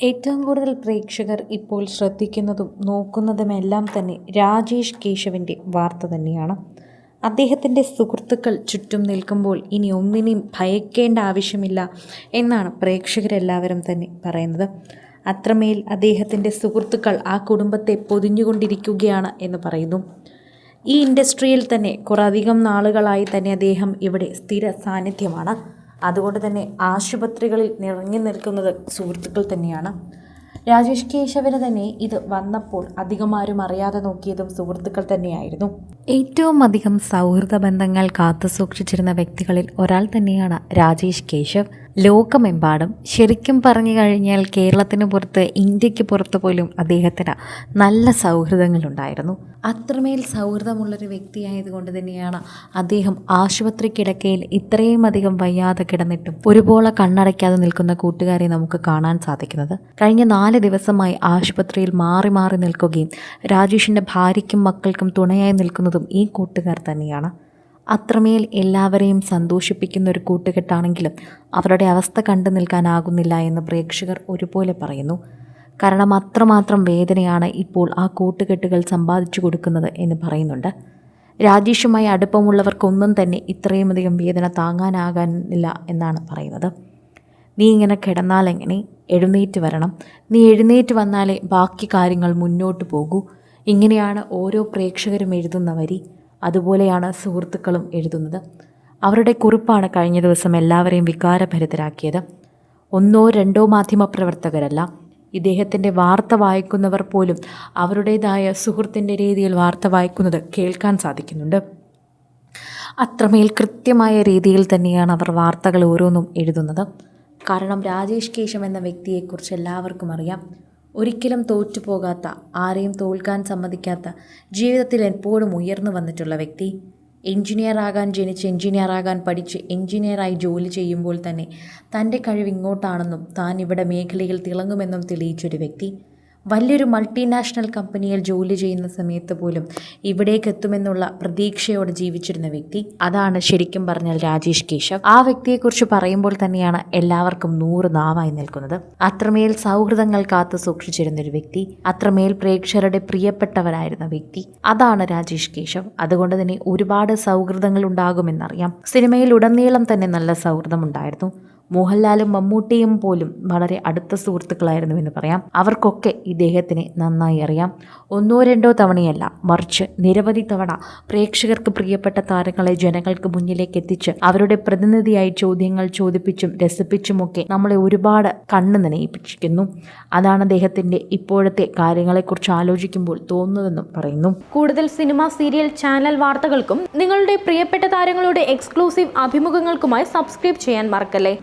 ഏറ്റവും കൂടുതൽ പ്രേക്ഷകർ ഇപ്പോൾ ശ്രദ്ധിക്കുന്നതും നോക്കുന്നതുമെല്ലാം തന്നെ രാജേഷ് കേശവന്റെ വാർത്ത തന്നെയാണ്. അദ്ദേഹത്തിന്റെ സുഹൃത്തുക്കൾ ചുറ്റും നിൽക്കുമ്പോൾ ഇനി ഒന്നിനെയും ഭയക്കേണ്ട ആവശ്യമില്ല എന്നാണ് പ്രേക്ഷകരെല്ലാവരും തന്നെ പറയുന്നത്. അത്രമേൽ അദ്ദേഹത്തിന്റെ സുഹൃത്തുക്കൾ ആ കുടുംബത്തെ പൊതിഞ്ഞുകൊണ്ടിരിക്കുകയാണ് എന്ന് പറയുന്നു. ഈ ഇൻഡസ്ട്രിയിൽ തന്നെ കുറേ അധികം നാളുകളായി തന്നെ അദ്ദേഹം ഇവിടെ സ്ഥിര സാന്നിധ്യമാണ്. അതുകൊണ്ട് തന്നെ ആശുപത്രികളിൽ നിറഞ്ഞു നിൽക്കുന്നത് സുഹൃത്തുക്കൾ തന്നെയാണ്. രാജേഷ് കേശവന് തന്നെ ഇത് വന്നപ്പോൾ അധികമാരും അറിയാതെ നോക്കിയതും സുഹൃത്തുക്കൾ തന്നെയായിരുന്നു. ഏറ്റവും അധികം സൗഹൃദ ബന്ധങ്ങൾ കാത്തു സൂക്ഷിച്ചിരുന്ന വ്യക്തികളിൽ ഒരാൾ തന്നെയാണ് രാജേഷ് കേശവ്. ലോകമെമ്പാടും ശരിക്കും പറഞ്ഞു കഴിഞ്ഞാൽ കേരളത്തിന് പുറത്ത് ഇന്ത്യയ്ക്ക് പുറത്ത് പോലും അദ്ദേഹത്തിന് നല്ല സൗഹൃദങ്ങളുണ്ടായിരുന്നു. അത്രമേൽ സൗഹൃദമുള്ളൊരു വ്യക്തിയായതുകൊണ്ട് തന്നെയാണ് അദ്ദേഹം ആശുപത്രി കിടക്കയിൽ ഇത്രയും അധികം വയ്യാതെ കിടന്നിട്ടും ഒരുപോലെ കണ്ണടയ്ക്കാതെ നിൽക്കുന്ന കൂട്ടുകാരെ നമുക്ക് കാണാൻ സാധിക്കുന്നത്. കഴിഞ്ഞ നാല് ദിവസമായി ആശുപത്രിയിൽ മാറി മാറി നിൽക്കുകയും രാജേഷിന്റെ ഭാര്യയ്ക്കും മക്കൾക്കും തുണയായി നിൽക്കുന്നതും ഈ കൂട്ടുകാർ തന്നെയാണ്. അത്രമേൽ എല്ലാവരെയും സന്തോഷിപ്പിക്കുന്ന ഒരു കൂട്ടുകെട്ടാണെങ്കിലും അവരുടെ അവസ്ഥ കണ്ടു നിൽക്കാനാകുന്നില്ല എന്ന് പ്രേക്ഷകർ ഒരുപോലെ പറയുന്നു. കാരണം അത്രമാത്രം വേദനയാണ് ഇപ്പോൾ ആ കൂട്ടുകെട്ടുകൾ സമ്പാദിച്ചു കൊടുക്കുന്നത് എന്ന് പറയുന്നുണ്ട്. രാജേഷുമായി അടുപ്പമുള്ളവർക്കൊന്നും തന്നെ ഇത്രയുമധികം വേദന താങ്ങാനാകാനില്ല എന്നാണ് പറയുന്നത്. നീ ഇങ്ങനെ കിടന്നാൽ എങ്ങനെ എഴുന്നേറ്റ് വരണം. നീ എഴുന്നേറ്റ് വന്നാലേ ബാക്കി കാര്യങ്ങൾ മുന്നോട്ട് പോകൂ. ഇങ്ങനെയാണ് ഓരോ പ്രേക്ഷകരും എഴുതുന്ന വരി. അതുപോലെയാണ് സുഹൃത്തുക്കളും എഴുതുന്നത്. അവരുടെ കുറിപ്പാണ് കഴിഞ്ഞ ദിവസം എല്ലാവരെയും വികാരഭരിതരാക്കിയത്. ഒന്നോ രണ്ടോ മാധ്യമപ്രവർത്തകരല്ല ഇദ്ദേഹത്തിന്റെ വാർത്ത വായിക്കുന്നവർ പോലും അവരുടേതായ സുഹൃത്തിന്റെ രീതിയിൽ വാർത്ത വായിക്കുന്നത് കേൾക്കാൻ സാധിക്കുന്നുണ്ട്. അത്രമേൽ കൃത്യമായ രീതിയിൽ തന്നെയാണ് അവർ വാർത്തകൾ ഓരോന്നും എഴുതുന്നത്. കാരണം രാജേഷ് കേശം എന്ന വ്യക്തിയെക്കുറിച്ച് എല്ലാവർക്കും അറിയാം. ഒരിക്കലും തോറ്റുപോകാത്ത ആരെയും തോൽക്കാൻ സമ്മതിക്കാത്ത ജീവിതത്തിൽ എപ്പോഴും ഉയർന്നു വന്നിട്ടുള്ള വ്യക്തി. എഞ്ചിനീയർ ആകാൻ ജനിച്ച് എഞ്ചിനീയർ ആകാൻ പഠിച്ച് എഞ്ചിനീയറായി ജോലി ചെയ്യുമ്പോൾ തന്നെ തന്റെ കഴിവ് ഇങ്ങോട്ടാണെന്നും താൻ ഇവിടെ മേഖലയിൽ തിളങ്ങുമെന്നും തെളിയിച്ചൊരു വ്യക്തി. വലിയൊരു മൾട്ടിനാഷണൽ കമ്പനിയിൽ ജോലി ചെയ്യുന്ന സമയത്ത് പോലും ഇവിടേക്ക് എത്തുമെന്നുള്ള പ്രതീക്ഷയോടെ ജീവിച്ചിരുന്ന വ്യക്തി അതാണ് ശരിക്കും പറഞ്ഞാൽ രാജേഷ് കേശവ്. ആ വ്യക്തിയെക്കുറിച്ച് പറയുമ്പോൾ തന്നെയാണ് എല്ലാവർക്കും നൂറ് നാവായി നിൽക്കുന്നത്. അത്രമേൽ സൗഹൃദങ്ങൾ കാത്തു സൂക്ഷിച്ചിരുന്ന ഒരു വ്യക്തി അത്രമേൽ പ്രേക്ഷകരുടെ പ്രിയപ്പെട്ടവരായിരുന്ന വ്യക്തി അതാണ് രാജേഷ് കേശവ്. അതുകൊണ്ട് തന്നെ ഒരുപാട് സൗഹൃദങ്ങൾ ഉണ്ടാകുമെന്നറിയാം. സിനിമയിൽ ഉടനീളം തന്നെ നല്ല സൗഹൃദം ഉണ്ടായിരുന്നു. മോഹൻലാലും മമ്മൂട്ടിയും പോലും വളരെ അടുത്ത സുഹൃത്തുക്കളായിരുന്നു എന്ന് പറയാം. അവർക്കൊക്കെ ഇദ്ദേഹത്തിനെ നന്നായി അറിയാം. ഒന്നോ രണ്ടോ തവണയല്ല മറിച്ച് നിരവധി തവണ പ്രേക്ഷകർക്ക് പ്രിയപ്പെട്ട താരങ്ങളെ ജനങ്ങൾക്ക് മുന്നിലേക്ക് എത്തിച്ച് അവരുടെ പ്രതിനിധിയായി ചോദ്യങ്ങൾ ചോദിപ്പിച്ചും രസിപ്പിച്ചുമൊക്കെ നമ്മളെ ഒരുപാട് കണ്ണ് നനയിപ്പിച്ചിരിക്കുന്നു. അതാണ് അദ്ദേഹത്തിന്റെ ഇപ്പോഴത്തെ കാര്യങ്ങളെക്കുറിച്ച് ആലോചിക്കുമ്പോൾ തോന്നുന്നതെന്നും പറയുന്നു. കൂടുതൽ സിനിമ സീരിയൽ ചാനൽ വാർത്തകൾക്കും നിങ്ങളുടെ പ്രിയപ്പെട്ട താരങ്ങളുടെ എക്സ്ക്ലൂസീവ് അഭിമുഖങ്ങൾക്കുമായി സബ്സ്ക്രൈബ് ചെയ്യാൻ മറക്കല്ലേ?